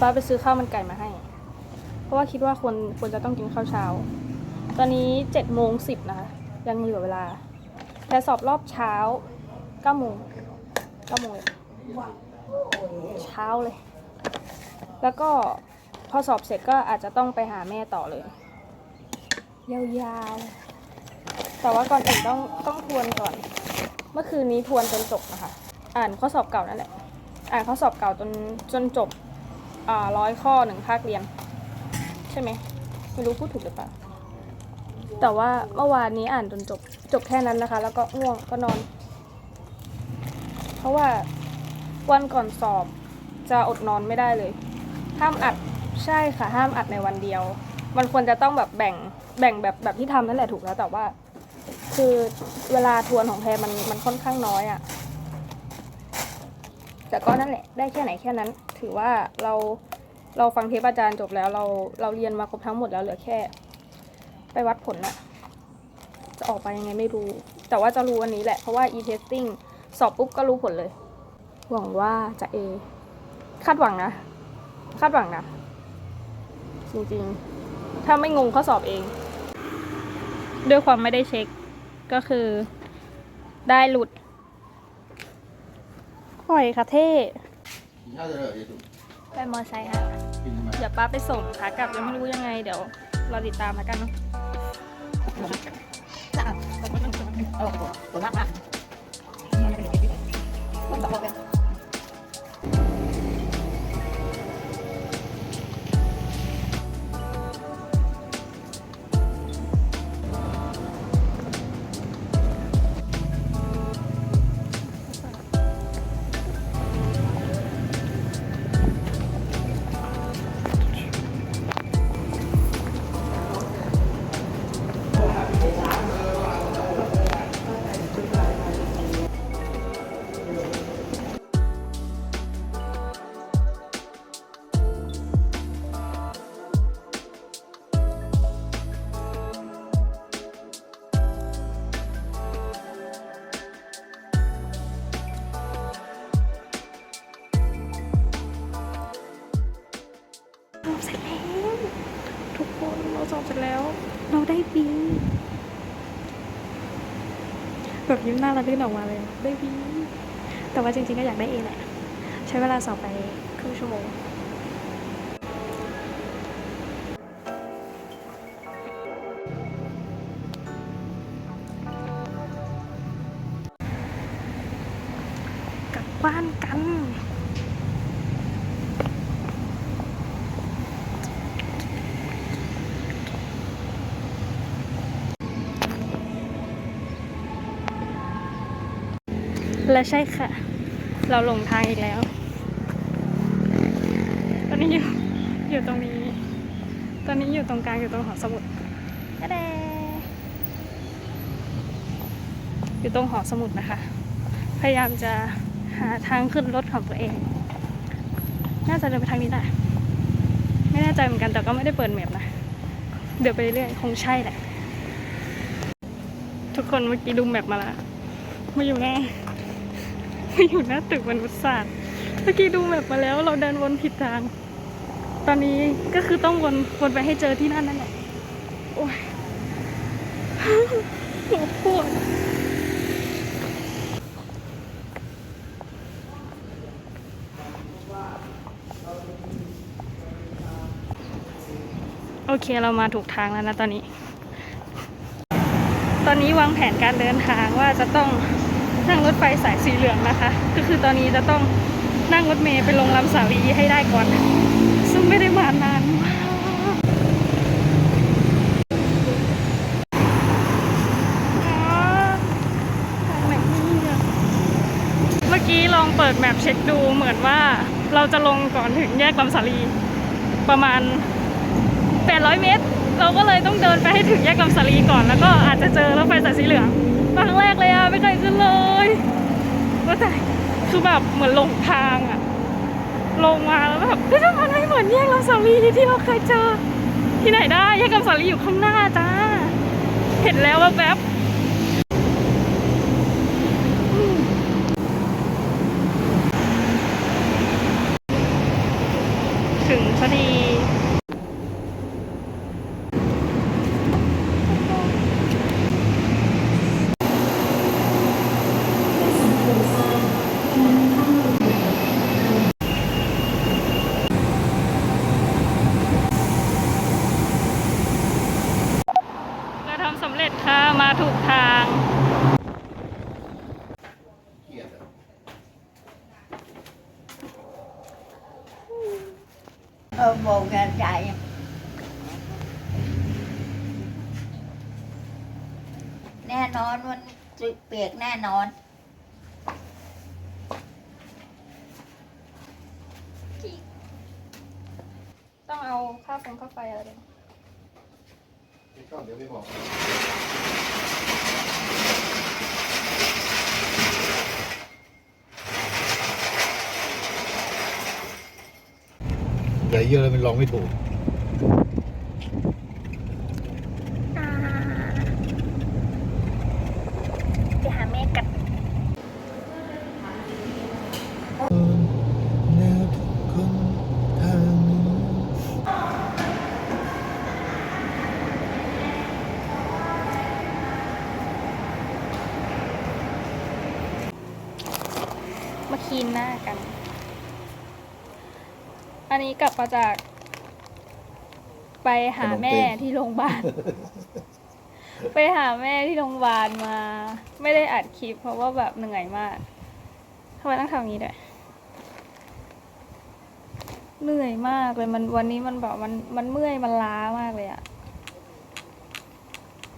ป้าไปซื้อข้าวมันไก่มาให้ เพราะว่าคิดว่าควรควรจะต้องกินข้าวเช้า ตอนนี้เจ็ดโมงสิบนะคะ ยังเหลือเวลา แต่สอบรอบเช้าเก้าโมงเก้าโมงเลยเช้าเลย แล้วก็พอสอบเสร็จก็อาจจะต้องไปหาแม่ต่อเลย ยาวๆ แต่ว่าก่อนอื่นต้องต้องทวนก่อน เมื่อคืนนี้ทวนจนจบนะคะ อ่านข้อสอบเก่านั่นแหละ อ่านข้อสอบเก่าจนจนจบ ร้อยข้อหนึ่งภาคเรียน ใช่ไหมไม่รู้พูดถูกหรือเปล่า แต่ว่าเมื่อวานนี้อ่านจนจบจบแค่นั้นนะคะ แล้วก็ง่วงก็นอน เพราะว่าวันก่อนสอบจะอดนอนไม่ได้เลย ห้ามอัดใช่ค่ะ ห้ามอัดในวันเดียว มันควรจะต้องแบบแบ่งแบ่งแบบแบบที่ทำนั่นแหละถูกแล้วแต่ว่า คือเวลาทวนของแพรมันมันค่อนข้างน้อยอะ่ะแต่ก็นั่นแหละ ได้แค่ไหนแค่นั้น ถือว่าเราเราฟังเทปอาจารย์จบแล้ว เราเราเรียนมาครบทั้งหมดแล้วเหลือแค่ ไปวัดผลน่ะจะออกไปยังไงไม่รู้ แต่ว่าจะรู้วันนี้แหละ เพราะว่า e-testing สอบปุ๊บก็รู้ผลเลย หวังว่าจะเอคาดหวังนะ คาดหวังนะ จริงๆ ถ้าไม่งงข้อสอบเอง ด้วยความไม่ได้เช็คก็คือได้หลุดปล่อยค่ะเท่ ข้าวเถอะเดี๋ยวไปมอไซค์ค่ะกินทำไมเดี๋ยวป้าไปส่งค่ะกลับยังไม่รู้ยังไง เดี๋ยวเราติดตามแล้วกันเนาะเรา บีแบบยิ้มหน้าระลื่นออกมาเลยได้บีแต่ว่าจริงๆก็อยากได้เอแหละ ใช้เวลาสอบไปครึ่งชั่วโมงกลับบ้านกัน และใช่ค่ะ เราหลงทางอีกแล้ว ตอนนี้อยู่อยู่ตรงนี้ ตอนนี้อยู่ตรงกลางอยู่ตรงหอสมุดตะแดอยู่ตรงหอสมุดนะคะ พยายามจะหาทางขึ้นรถของตัวเอง น่าจะเดินไปทางนี้แหละไม่แน่ใจเหมือนกันแต่ก็ไม่ได้เปิดแมพนะ เดี๋ยวไปเรื่อยๆคงใช่แหละ ทุกคนเมื่อกี้ดูแมพมาแล้วมาอยู่หน้า มาอยู่หน้าตึกมนุษยศาสตร์เมื่อกี้ดูแบบมาแล้วเราเดินวนผิดทาง ตอนนี้ก็คือต้องวนวนไปให้เจอที่นั่นนั่นแหละโอ้ยหัวปวดโอเคเรามาถูกทางแล้วนะตอนนี้ ตอนนี้วางแผนการเดินทางว่าจะต้อง นั่งรถไฟสายสีเหลืองนะคะ ก็คือตอนนี้จะต้องนั่งรถเมล์ไปลงลำสาลีให้ได้ก่อน ซึ่งไม่ได้มานานมากทางไหนเนี่ยเมื่อกี้ลองเปิดแมปเช็คดูเหมือนว่าเราจะลงก่อนถึงแยกลำสาลีประมาณ 800 เมตร เราก็เลยต้องเดินไปให้ถึงแยกลำสาลีก่อน แล้วก็อาจจะเจอรถไฟสายสีเหลือง ครั้งแรกเลยอะไม่เคยขึ้นเลยก็แต่คือแบบเหมือนลงทางอะลงมาแล้วแบบเฮ้ยทำไมมันไม่เหมือนแยกลำสาลีที่เราเคยเจอ ที่ไหนได้แยกลำสาลีอยู่ข้างหน้าจ้า เห็นแล้วว่าแบบอืมถึงพอดี เราทำสำเร็จค่ะ มาถูกทาง เกียดอะ เออโบกเงินใจายแน่นอนมัน เปียกแน่นอนต้องเอาค่าฟงค่าไฟอะไรไปไม่ชอบเดี๋ยวไม่บอกใหญ่เยอะแล้วมันลองไม่ถูก ไปหาแม่กัน แนวทุกคนทางนี้ มาคีนหน้ากัน อันนี้ กลับมาจาก ไปหาแม่ที่โรงพยาบาล ไปหาแม่ที่โรงพยาบาลมา ไม่ได้อัดคลิป เพราะว่าแบบเหนื่อยมากทำไมต้องทำอย่างนี้ด้วยเหนื่อยมากเลยมันวันนี้มันแบบมันมันเมื่อยมันล้ามากเลยอะ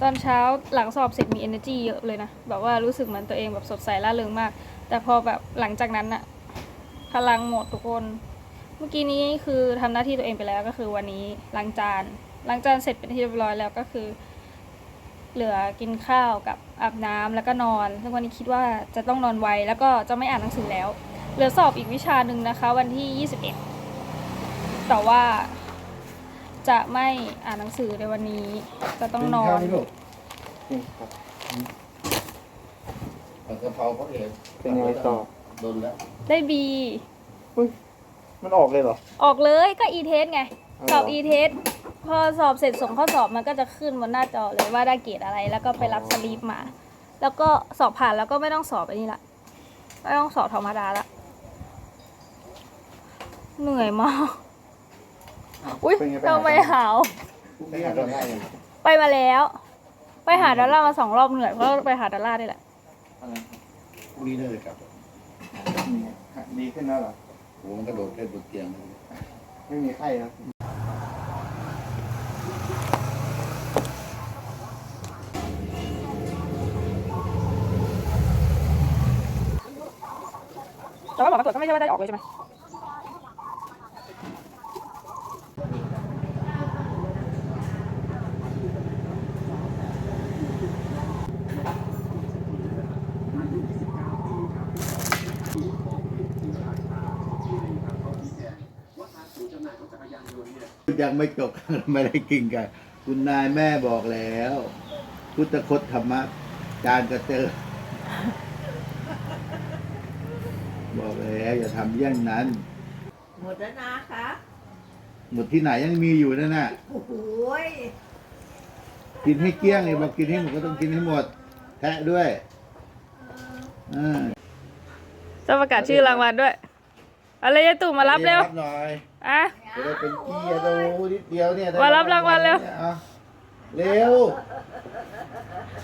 ตอนเช้าหลังสอบเสร็จมี energy เยอะเลยนะแบบว่ารู้สึกเหมือนตัวเองแบบสดใสร่าเริงมาก แต่พอแบบหลังจากนั้นอะพลังหมดทุกคนเมื่อกี้นี้คือทำหน้าที่ตัวเองไปแล้วก็คือวันนี้ล้างจานล้างจานเสร็จเป็นที่เรียบร้อยแล้วก็คือ เหลือกินข้าวกับอาบน้ำแล้วก็นอนซึ่งวันนี้คิดว่าจะต้องนอนไวแล้วก็จะไม่อ่านหนังสือแล้ว เหลือสอบอีกวิชาหนึ่งนะคะ วันที่ 21 แต่ว่าจะไม่อ่านหนังสือในวันนี้ จะต้องนอนกิข้าวไหมลูกผัดกะเพราเขาเองเป็นไงต่อโดนแล้ว ได้บี มันออกเลยเหรอ ออกเลยก็อีเทสไง อ๋อ สอบอีเทสพอสอบเสร็จส่งข้อสอบมันก็จะขึ้นบนหน้าจอเลยว่าได้เกรดอะไร แล้วก็ไปรับสลีปมา แล้วก็สอบผ่านแล้วก็ไม่ต้องสอบอันนี้ละไม่ต้องสอบธรรมดาละเหนื่อยมากอุ้ยเป็นไงไปทำไมหาหาว ไม่หาได้ยังไปมาแล้ว ไปหาดอลลาร์มาสองรอบเหนื่อยเพราะไปหาดอลลาร์นี่แหละ อะไรพรุ่งนี้น่าจะกลับ ดีขึ้นแล้วเหรอ โอ้มันกระโดดแค่บนเตียง ไม่มีไข้นะแต่ว่าบอกมาตรวจก็ไม่ใช่ว่าได้ออกเลยใช่ไหม ยังไม่จบไม่ได้กินกัน คุณนายแม่บอกแล้ว พุทธคตธรรมะจานกระเจอ บอกแล้วอย่าทำเยี่ยงนั้น หมดแล้วนะคะหมดที่ไหนยังมีอยู่นั่นน่ะ โอ้โหยกินให้เกลี้ยงเลยบอกกินให้หมดก็ต้องกินให้หมด แทะด้วยอ่าจะประกาศชื่อรางวัลด้วย อะไรยายตู่มารับเร็วรับหน่อย อะ จะได้เป็นเกียร์โตนิดเดียวเนี่ยได้มารับรางวัลเร็วอาเร็ว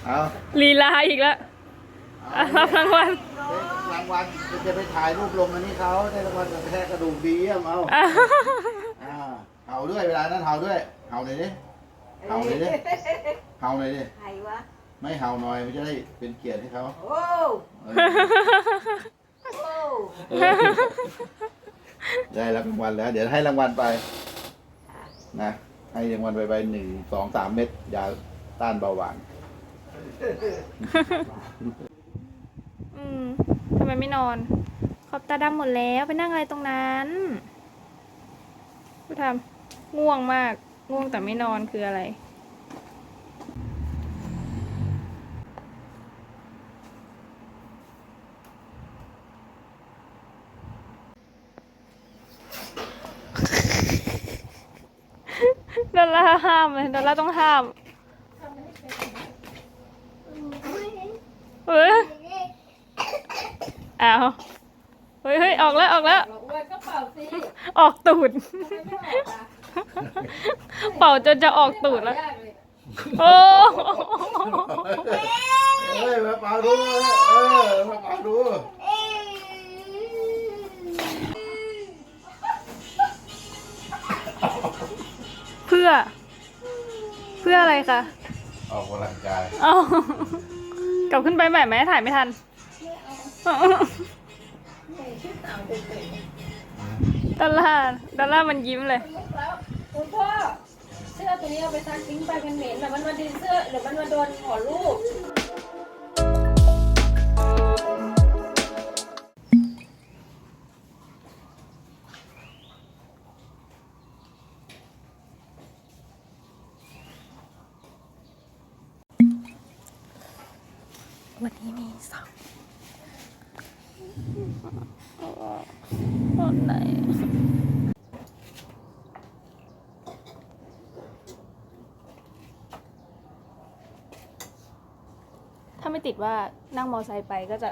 เอาลีลาอีกแล้วอะรับรางวัลรางวัลจะไปถ่ายรูปลงอันนี้เขาได้รางวัลกับแทะกระดูกดีเยี่ยมเอาอะอ่าเห่าด้วยเวลานั้นเห่าด้วยเห่าหน่อยดิเห่าหน่อยดิเห่าหน่อยดิใครวะ ไม่เห่าหน่อยมันจะได้เป็นเกียรติให้เขาโอ้ เออโอ้ เออ ได้รับรางวัลแล้ว เดี๋ยวให้รางวัลไปนะให้รางวัลไปไปหนึ่งสองสามเม็ดยาต้านเบาหวานอืมทำไมไม่นอน ขอบตาดำหมดแล้วไปนั่งอะไรตรงนั้นผู้ทำง่วงมาก ง่วงแต่ไม่นอนคืออะไร ดอลลาร์ ห้ามเลยดอลลาร์ต้องห้าม เฮ้ยอ้าวเฮ้ยเฮ้ยออกแล้วออกแล้วออกตูดเป่าจนจะออกตูดแล้วโอ้เอ้ยมาเป่าดูเออมาเป่าดูเพื่อเพื่ออะไรคะออกกำลังกายเอากลับขึ้นไปใหม่ไหมถ่ายไม่ทันดอลลาร์ดอลลาร์มันยิ้มเลยคุณพ่อเสื้อตัวนี้เอาไปซักทิ้งไปมันเหม็นแต่มันมาดึงเสื้อเดี๋ยวมันมาโดนหัวลูก ไม่ติดว่านั่งมอไซค์ไปก็จะ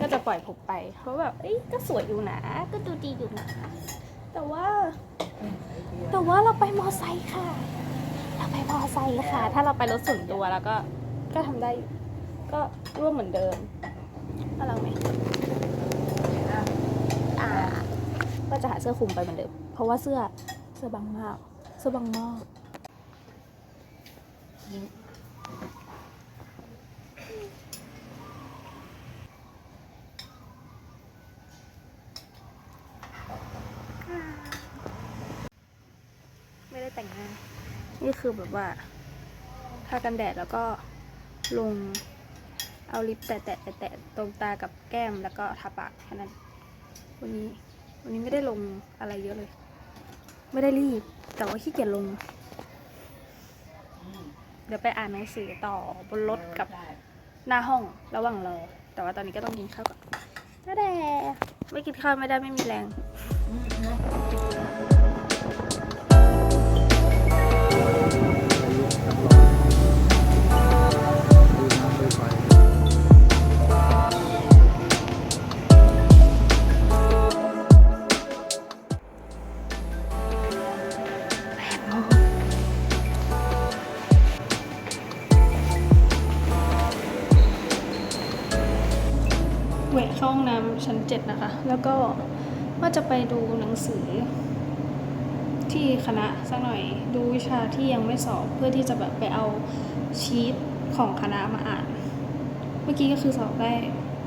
ก็จะปล่อยผมไป เพราะแบบเอ้ยก็สวยอยู่นะ ก็ดูดีอยู่นะ แต่ว่า แต่ว่าเราไปมอไซค์ค่ะ เราไปมอไซค์ค่ะ ถ้าเราไปรถส่วนตัวแล้วก็ก็ทำได้อยู่ก็ร่วมเหมือนเดิมน่ารักไหมอ่าก็จะหาเสื้อคลุมไปเหมือนเดิม เพราะว่าเสื้อเสื้อบังมาก เสื้อบังมากไม่ได้แต่งหน้า นี่คือแบบว่าทากันแดดแล้วก็ลงเอาลิปแตะแตะแตะตรงตากับแก้มแล้วก็ทาปากแค่นั้น วันนี้วันนี้ไม่ได้ลงอะไรเยอะเลย ไม่ได้รีบ แต่ว่าขี้เกียจลง เดี๋ยวไปอ่านหนังสือต่อบนรถกับหน้าห้องระหว่างรอแต่ว่าตอนนี้ก็ต้องกินข้าวก่อนน่าแดไม่กินข้าวไม่ได้ไม่มีแรง แล้วก็ว่าจะไปดูหนังสือ ที่คณะสักหน่อยดูวิชาที่ยังไม่สอบเพื่อที่จะแบบไปเอาชีตของคณะมาอ่าน เมื่อกี้ก็คือสอบได้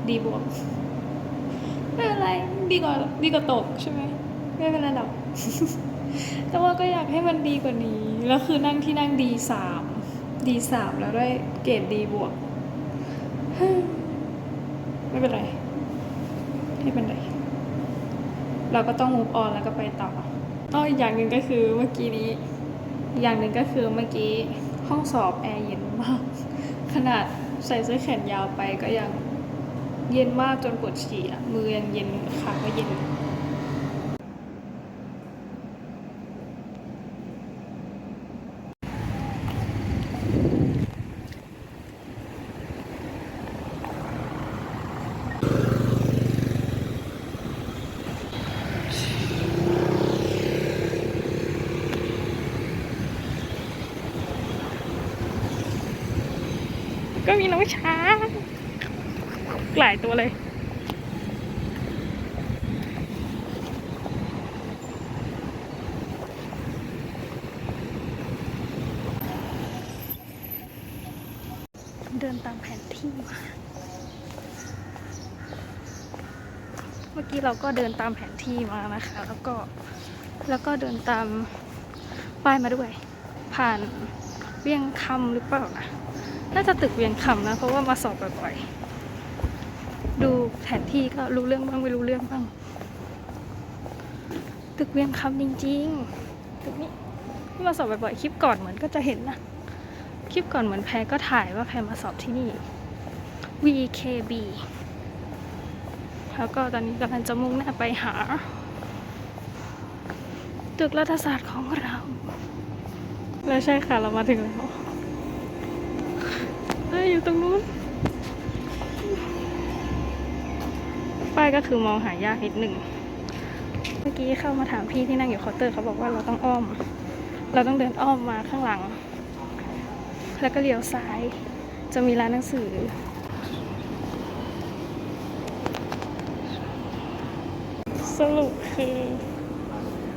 ดีบวกไม่เป็นไรดีกว่าดีกว่าตกใช่ไหมไม่เป็นไระดับแต่ว่าก็อยากให้มันดีกว่านี้ แล้วคือนั่งที่นั่งดีสามดีสามแล้วได้เกรดดีบวก ไม่เป็นไร ไม่เป็นไร เราก็ต้อง move on แล้วก็ไปต่ออ้ออีกอย่างหนึ่งก็คือเมื่อกี้นี้อีกอย่างหนึ่งก็คือเมื่อกี้ห้องสอบแอร์เย็นมาก ขนาดใส่เสื้อแขนยาวไปก็ยังเย็นมากจนปวดฉี่อะมือยังเย็นขาก็เย็น มีน้องช้างหลายตัวเลย เดินตามแผนที่มาเมื่อกี้เราก็เดินตามแผนที่มานะคะ แล้วก็แล้วก็เดินตามป้ายมาด้วย ผ่านเวียงคำหรือเปล่านะ น่าจะตึกเวียงคำนะ เพราะว่ามาสอบบ่อยๆ ดูแผนที่ก็รู้เรื่องบ้างไม่รู้เรื่องบ้าง ตึกเวียงคำจริงๆ ตึกนี้ที่มาสอบบ่อยๆ คลิปก่อนเหมือนก็จะเห็นนะ คลิปก่อนเหมือนแพรก็ถ่ายว่าแพรมาสอบที่นี่ VKB แล้วก็ตอนนี้กำลังจะมุ่งหน้าไปหาตึกรัฐศาสตร์ของเรา แล้วใช่ค่ะเรามาถึงแล้ว อยู่ตรงนู้น ป้ายก็คือมองหายากนิดหนึ่ง เมื่อกี้เข้ามาถามพี่ที่นั่งอยู่เคาน์เตอร์เขาบอกว่าเราต้องอ้อม เราต้องเดินอ้อมมาข้างหลัง แล้วก็เลี้ยวซ้าย จะมีร้านหนังสือสรุปคือ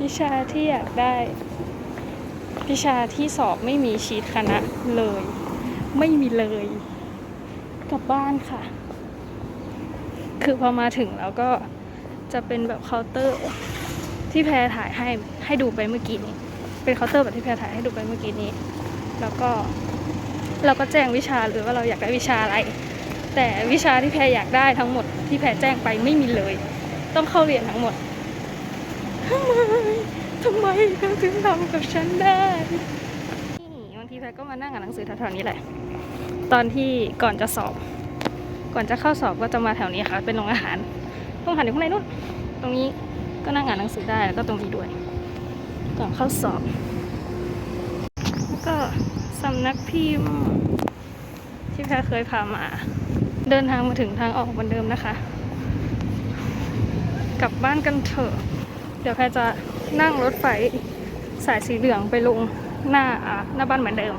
วิชาที่อยากได้ วิชาที่สอบไม่มีชีตคณะเลย ไม่มีเลย กลับบ้านค่ะ คือพอมาถึงแล้วก็จะเป็นแบบเคาน์เตอร์ที่แพรถ่ายให้ให้ดูไปเมื่อกี้นี้ เป็นเคาน์เตอร์แบบที่แพรถ่ายให้ดูไปเมื่อกี้นี้ แล้วก็เราก็แจ้งวิชาหรือว่าเราอยากได้วิชาอะไร แต่วิชาที่แพรอยากได้ทั้งหมดที่แพรแจ้งไปไม่มีเลย ต้องเข้าเรียนทั้งหมดทำไมทำไมเธอถึงทำกับฉันได้ ก็มานั่งอ่านหนังสือแถวๆนี้แหละ ตอนที่ก่อนจะสอบ ก่อนจะเข้าสอบก็จะมาแถวนี้ค่ะ เป็นโรงอาหารโรงอาหารอยู่ข้างในนู้นตรงนี้ก็นั่งอ่านหนังสือได้แล้วก็ตรงนี้ด้วย ก่อนเข้าสอบ แล้วก็สำนักพิมพ์ที่แพรเคยพามา เดินทางมาถึงทางออกเหมือนเดิมนะคะ กลับบ้านกันเถอะ เดี๋ยวแพรจะนั่งรถไฟสายสีเหลืองไปลงหน้าหน้าบ้านเหมือนเดิม